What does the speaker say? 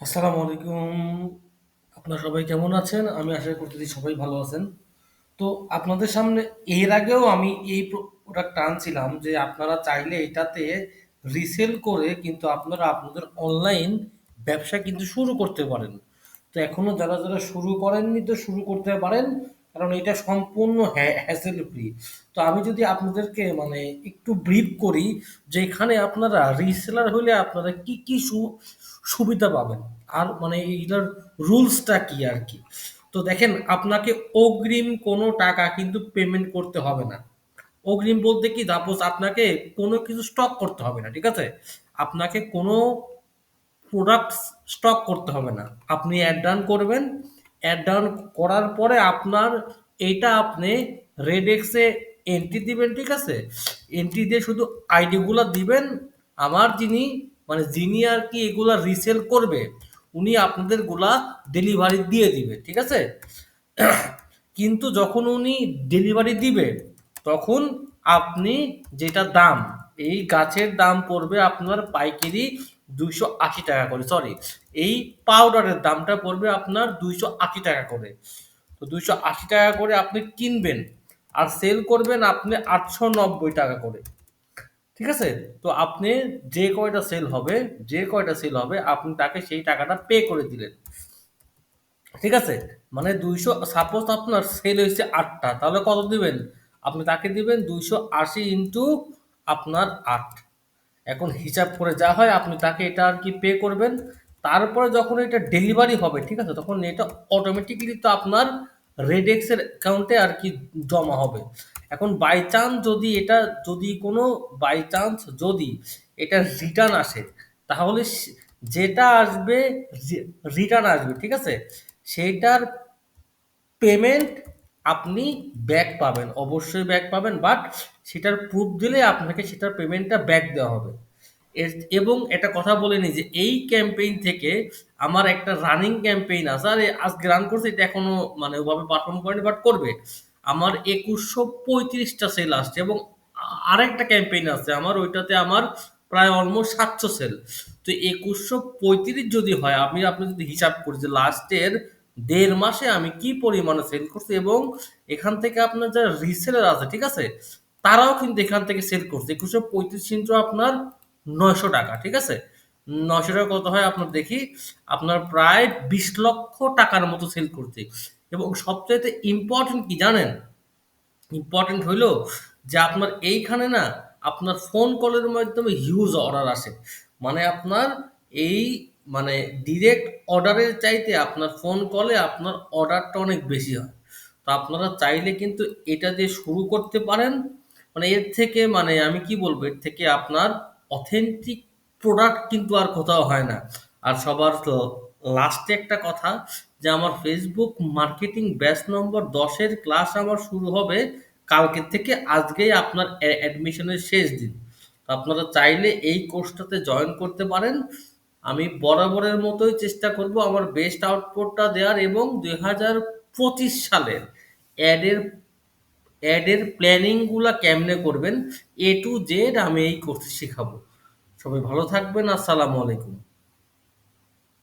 আসসালামু আলাইকুম। আপনারা সবাই কেমন আছেন? আমি আশা করতেছি সবাই ভালো আছেন। তো আপনাদের সামনে এর আগেও আমি এই প্রোডাক্ট আনছিলাম যে আপনারা চাইলে এটাতে রিসেল করে কিন্তু আপনারা আপনাদের অনলাইন ব্যবসা কিন্তু শুরু করতে পারেন। তো এখনও যারা, যারা শুরু করেননি তো শুরু করতে পারেন। কারণ এটা সম্পূর্ণ হ্যা হ্যাসেল ফ্রি। তো আমি যদি আপনাদেরকে মানে একটু ব্রিফ করি যে এখানে আপনারা রিসেলার হলে আপনারা কি, কি সুবিধা পাবেন। আর মানে এইটার রুলসটা কি আর কি তো দেখেন আপনাকে অগ্রিম কোনো টাকা কিন্তু পেমেন্ট করতে হবে না। অগ্রিম বলতে কি সাপোজ আপনাকে কোনো কিছু স্টক করতে হবে না। ঠিক আছে? আপনাকে কোনো প্রোডাক্ট স্টক করতে হবে না। আপনি অ্যাড রান করবেন। অ্যাড ডাউন করার পরে আপনার এইটা আপনি রেডেক্স এন্ট্রি দিবেন, ঠিক আছে? এন্ট্রি দিয়ে শুধু আইডিগুলো দিবেন। আমার যিনি মানে যিনি আর কি এগুলা রিসেল করবে, উনি আপনাদেরগুলা ডেলিভারি দিয়ে দিবে। ঠিক আছে? কিন্তু যখন উনি ডেলিভারি দিবে, তখন আপনি যেটা দাম, এই গাছের দাম পড়বে আপনার পাইকারি ৳২৮০ করে। সরি, এই পাউডারের দামটা পড়বে আপনার ৳২৮০ করে। তো ৳২৮০ করে আপনি কিনবেন। আর সেল করবেন আপনি ৳৮৯০ করে। ঠিক আছে? তো আপনি যে কয়টা সেল হবে, যে কয়টা সেল হবে আপনি তাকে সেই টাকাটা পে করে দিলেন। ঠিক আছে? মানে ২০০ সাপোজ আপনার সেল হয়েছে আটটা তাহলে কত দিবেন? আপনি তাকে দিবেন ২৮০ ইন্টু আপনার ৮। এখন হিসাব করে যা হয় আপনি তাকে এটা আর কি পে করবেন। তারপরে যখন এটা ডেলিভারি হবে, ঠিক আছে? তখন এটা অটোমেটিক্যালি তো আপনার রেডেক্সের অ্যাকাউন্টে আর কি জমা হবে। এখন বাই চান্স যদি এটা যদি কোনো বাই চান্স যদি এটা রিটার্ন আসে, তাহলে যেটা আসবে রিটার্ন আসবে, ঠিক আছে? সেইটার পেমেন্ট আপনি ব্যাক পাবেন। অবশ্যই ব্যাক পাবেন। বাট সেটার প্রুফ দিলে আপনাকে সেটার পেমেন্টটা ব্যাক দেওয়া হবে। এবং একটা কথা বলে নিই যে, এই ক্যাম্পেইন থেকে আমার একটা রানিং ক্যাম্পেইন আছে। আর আজকে রান করছে, এটা এখনও মানে ওভাবে পারফর্ম করেনি বাট করবে। আমার একুশশো পঁয়ত্রিশটা সেল আসছে এবং আরেকটা ক্যাম্পেইন আছে, আমার ওইটাতে আমার প্রায় অলমোস্ট ৭০০ সেল। তো ২১৩৫ যদি হয়, আমি আপনি যদি হিসাব করি যে লাস্টের ১.৫ মাসে আমি কি পরিমাণে সেল করছি এবং এখান থেকে আপনার যারা রিসেলার আছে, ঠিক আছে? তারাও কিন্তু এখান থেকে সেল করছে। ২১৩৫ ইন্টু আপনার ৳৯০০ ঠিক আছে? ৳৯০০ কত হয় আপনার দেখি। আপনার প্রায় বিশ লক্ষ টাকার মতো সেল করছি। এবং সবচাইতে ইম্পোর্টেন্ট কি জানেন? ইম্পোর্টেন্ট হইল যে আপনার এইখানে না আপনার ফোন কলের মাধ্যমে হিউজ অর্ডার আসে। মানে আপনার এই মানে ডিরেক্ট অর্ডারের চাইতে আপনার ফোন কলে আপনার অর্ডারটা অনেক বেশি হয়। তো আপনারা চাইলে কিন্তু এটা দিয়ে শুরু করতে পারেন। মানে এর থেকে মানে আমি কি বলব? এর থেকে আপনার অথেন্টিক প্রোডাক্ট কিন্তু আর কোথাও হয় না। আর সবার লাস্টে একটা কথা যে আমার ফেসবুক মার্কেটিং ব্যাচ নম্বর দশের ক্লাস আমার শুরু হবে কালকের থেকে। আজকেই আপনার অ্যাডমিশনের শেষ দিন। আপনারা চাইলে এই কোর্সটাতে জয়েন করতে পারেন। আমি বরাবরের মতোই চেষ্টা করব আমার বেস্ট আউটপুটটা দেওয়ার এবং ২০২৫ সালের অ্যাডের অ্যাডের প্ল্যানিংগুলো কেমনে করবেন এ টু জেড আমি এই কোর্স শেখাবো সবাই ভালো থাকবেন। আসসালামু আলাইকুম।